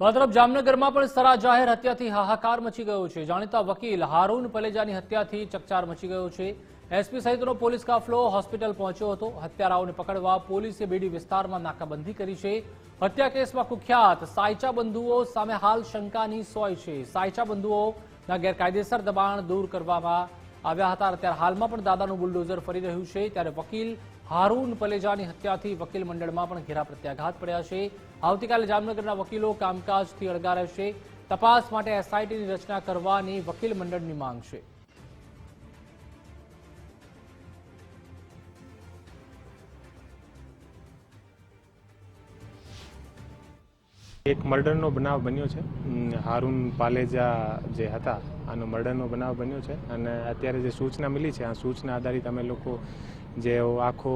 તો આ તરફ જામનગરમાં પણ સરા જાહેર હત્યાથી હાહાકાર મચી ગયો છે. જાણીતા વકીલ હારૂન પલેજાની હત્યાથી ચકચાર મચી ગયો છે. એસપી સહિતનો પોલીસ કાફલો હોસ્પિટલ પહોંચ્યો હતો. હત્યારાઓને પકડવા પોલીસે બેડી વિસ્તારમાં નાકાબંધી કરી છે. હત્યા કેસમાં કુખ્યાત સાયચા બંધુઓ સામે હાલ શંકાની સોય છે. સાયચા બંધુઓના ગેરકાયદેસર દબાણ દૂર કરવામાં આવ્યા હતા. અત્યારે ત્યારે હાલમાં પણ દાદાનું બુલડોઝર ફરી રહ્યું છે. ત્યારે વકીલ હારૂન પલેજાની હત્યાથી વકીલ મંડળમાં પણ ઘેરા પ્રત્યાઘાત પડ્યા છે. આવતીકાલે જામનગરના વકીલો કામકાજથી અળગા રહેશે. તપાસ માટે એસઆઈટીની રચના કરવાની વકીલ મંડળની માંગ છે. એક મર્ડરનો બનાવ બન્યો છે. હારૂન પાલેજા જે હતા આનો મર્ડરનો બનાવ બન્યો છે અને અત્યારે જે સૂચના મળી છે, આ સૂચના આધારિત અમે લોકો જે આખો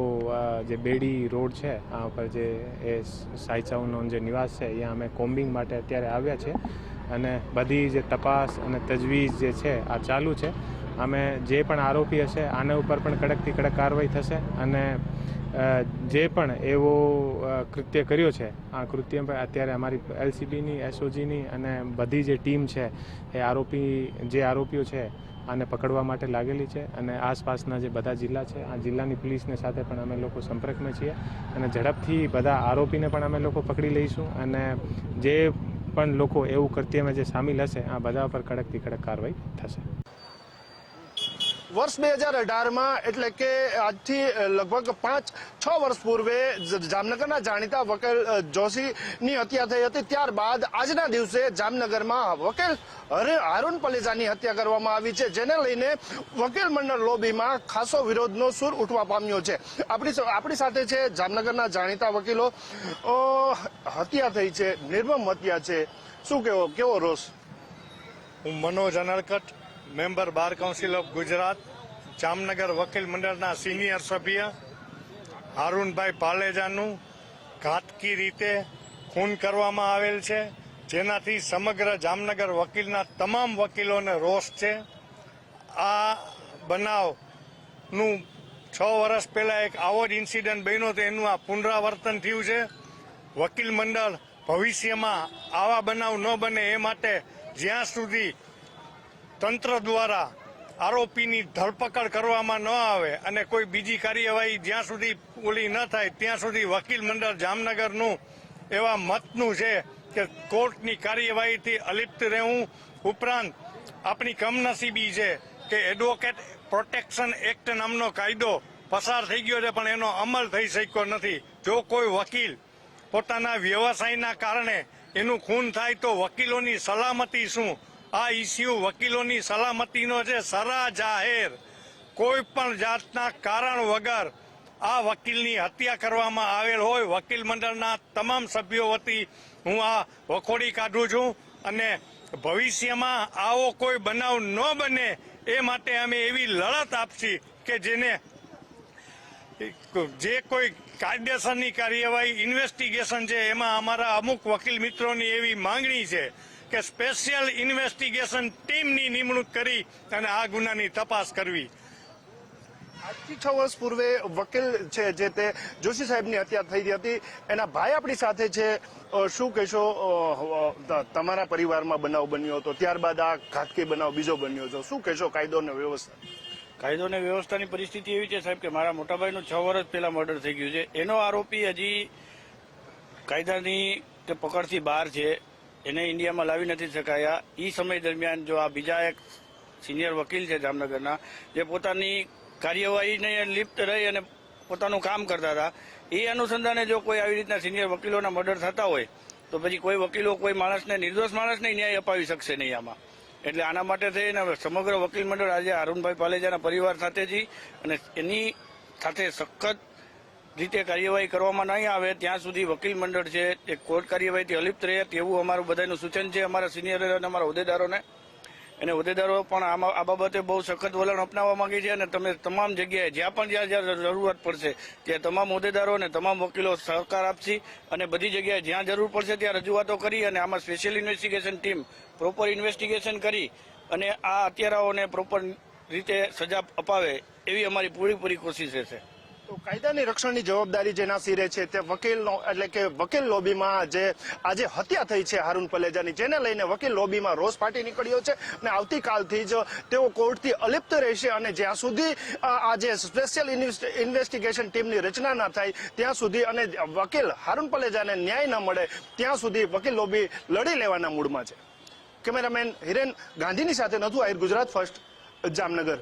જે બેડી રોડ છે, આ ઉપર જે એ સાયચાઓનો જે નિવાસ છે અહીંયા અમે કોમ્બિંગ માટે અત્યારે આવ્યા છે અને બધી જે તપાસ અને તજવીજ જે છે, આ ચાલુ છે. અમે જે પણ આરોપી હશે, આના ઉપર પણ કડકથી કડક કાર્યવાહી થશે અને જે પણ એવો કૃત્ય કર્યો છે, આ કૃત્ય અત્યારે અમારી એલસીબીની, એસઓજીની અને બધી જે ટીમ છે, એ આરોપી, જે આરોપીઓ છે, આને પકડવા માટે લાગેલી છે અને આસપાસના જે બધા જિલ્લા છે, આ જિલ્લાની પોલીસને સાથે પણ અમે લોકો સંપર્કમાં છીએ અને ઝડપથી બધા આરોપીને પણ અમે લોકો પકડી લઈશું અને જે પણ લોકો એવું કૃત્યમાં જે સામેલ હશે, આ બધા પર કડકથી કડક કાર્યવાહી થશે. વર્ષ બે હજાર અઢારમાં એટલે કે આજથી લગભગ પાંચ, છ વર્ષ પૂર્વે જામનગરના જાણીતા વકીલ જોશીની હત્યા થઈ હતી. ત્યારબાદ આજના દિવસે જામનગરમાં વકીલ હરે- હારૂન પલેજાની હત્યા કરવામાં આવી છે, જેને લઈને વકીલ મંડળ લોબીમાં ખાસો વિરોધનો સૂર ઉઠવા પામ્યો છે. આપણી આપણી સાથે છે જામનગરના જાણીતા વકીલો. હત્યા થઈ છે, નિર્મમ હત્યા છે. શું કેવો કેવો રોષ? હું Manoj અનરકટ member bar council of Gujarat, Jamnagar વકીલ મંડળના સિનિયર સભ્ય, હારૂનભાઈ પાલેજાનું ઘાતકી રીતે ખૂન કરવામાં આવેલ છે, જેનાથી સમગ્ર જામનગર વકીલના તમામ વકીલોને રોષ છે. આ બનાવનું છ વર્ષ પહેલા એક આવો જ ઇન્સિડન્ટ બન્યો તો એનું આ પુનરાવર્તન થયું છે. વકીલ મંડળ ભવિષ્યમાં આવા બનાવ ન બને એ માટે જ્યાં સુધી તંત્ર દ્વારા આરોપીની ધરપકડ કરવામાં ન આવે અને કોઈ બીજી કાર્યવાહી જ્યાં સુધી ઓલી ન થાય, ત્યાં સુધી વકીલ મંડળ જામનગરનું એવા મતનું છે કે કોર્ટની કાર્યવાહીથી અલિપ્ત રહેવું ઉપરાંત આપણી કમનસીબી છે કે એડવોકેટ પ્રોટેક્શન એક્ટ નામનો કાયદો પસાર થઈ ગયો છે, પણ એનો અમલ થઈ શક્યો નથી. જો કોઈ વકીલ પોતાના વ્યવસાયના કારણે એનું ખૂન થાય તો વકીલોની સલામતી શું? આ ઇસ્યુ વકીલોની સલામતીનો છે સરા જાહેર કોઈ પણ જાતના કારણ વગર આ વકીલની હત્યા કરવામાં આવેલ હોય, વકીલ મંડળના તમામ સભ્યો વતી હું આ વખોડી કાઢું છું અને ભવિષ્યમાં આવો કોઈ બનાવ ન બને એ માટે અમે એવી લડત આપશી કે જેને જે કોઈ કાયદેસરની કાર્યવાહી ઇન્વેસ્ટિગેશન છે, એમાં અમારા અમુક વકીલ મિત્રોની એવી માંગણી છે. કે સ્પેશિયલ ઇન્વેસ્ટિગેશન ટીમની નિમણૂક કરી અને આ ગુનાની તપાસ કરવી. આજથી છ વર્ષ પૂર્વે વકીલ છે જે તે જોશી સાહેબની હત્યા થઈ હતી. એના ભાઈ આપણી સાથે છે. શું કહેશો? તમારા પરિવારમાં બનાવ બન્યો હતો. ત્યારબાદ આ ઘાતકી બનાવ બીજો બન્યો છે શું કહેશો? કાયદો અને વ્યવસ્થા. કાયદો અને વ્યવસ્થાની પરિસ્થિતિ એવી છે સાહેબ કે મારા મોટાભાઈનું છ વર્ષ પહેલા મર્ડર થઈ ગયું છે. એનો આરોપી હજી કાયદાની કે પકડથી બહાર છે. એને ઇન્ડિયામાં લાવી નથી શકાયા. એ સમય દરમિયાન જો આ બીજા એક સિનિયર વકીલ છે જામનગરના, જે પોતાની કાર્યવાહીને લિપ્ત રહી અને પોતાનું કામ કરતા હતા, એ અનુસંધાને જો કોઈ આવી રીતના સિનિયર વકીલોના મર્ડર થતા હોય, તો પછી કોઈ વકીલો, કોઈ માણસને, નિર્દોષ માણસને ન્યાય અપાવી શકશે નહીં આમાં. એટલે આના માટે થઈને સમગ્ર વકીલ મંડળ આજે અરુણભાઈ પાલેજાના પરિવાર સાથે છે અને એની સાથે સખત રીતે કાર્યવાહી કરવામાં નહીં આવે, ત્યાં સુધી વકીલ મંડળ છે એ કોર્ટ કાર્યવાહીથી અલિપ્ત રહે, તેવું અમારું બધાનું સૂચન છે, અમારા સિનિયર અને અમારા હોદ્દેદારોને. અને હોદ્દેદારો પણ આમાં, આ બાબતે બહુ સખત વલણ અપનાવવા માંગે છે અને તમે તમામ જગ્યાએ, જ્યાં પણ જ્યાં જ્યાં જરૂરત પડશે, ત્યાં તમામ હોદ્દેદારો અને તમામ વકીલો સહકાર આપશે અને બધી જગ્યાએ જ્યાં જરૂર પડશે ત્યાં રજૂઆતો કરી અને આમાં special investigation team proper investigation કરી અને આ હત્યારાઓને પ્રોપર રીતે સજા અપાવે એવી અમારી પૂરેપૂરી કોશિશ રહેશે. તો કાયદાની રક્ષણની જવાબદારી જેના સિરે છે તે વકીલનો એટલે કે વકીલ લોબીમાં જે આજે હત્યા થઈ છે હારૂન પલેજાની, જેને લઈને વકીલ લોબીમાં રોષ ફાટી નીકળ્યો છે અને આવતીકાલથી જ તેઓ કોર્ટથી અલિપ્ત રહેશે અને જ્યાં સુધી આજે સ્પેશિયલ ઇન્વેસ્ટિગેશન ટીમની રચના ના થાય, ત્યાં સુધી અને વકીલ હારૂન પલેજાને ન્યાય ન મળે, ત્યાં સુધી વકીલ લોબી લડી લેવાના મૂડમાં છે. કેમેરામેન હિરેન ગાંધીની સાથે નથુ આહિર, ગુજરાત ફર્સ્ટ, જામનગર.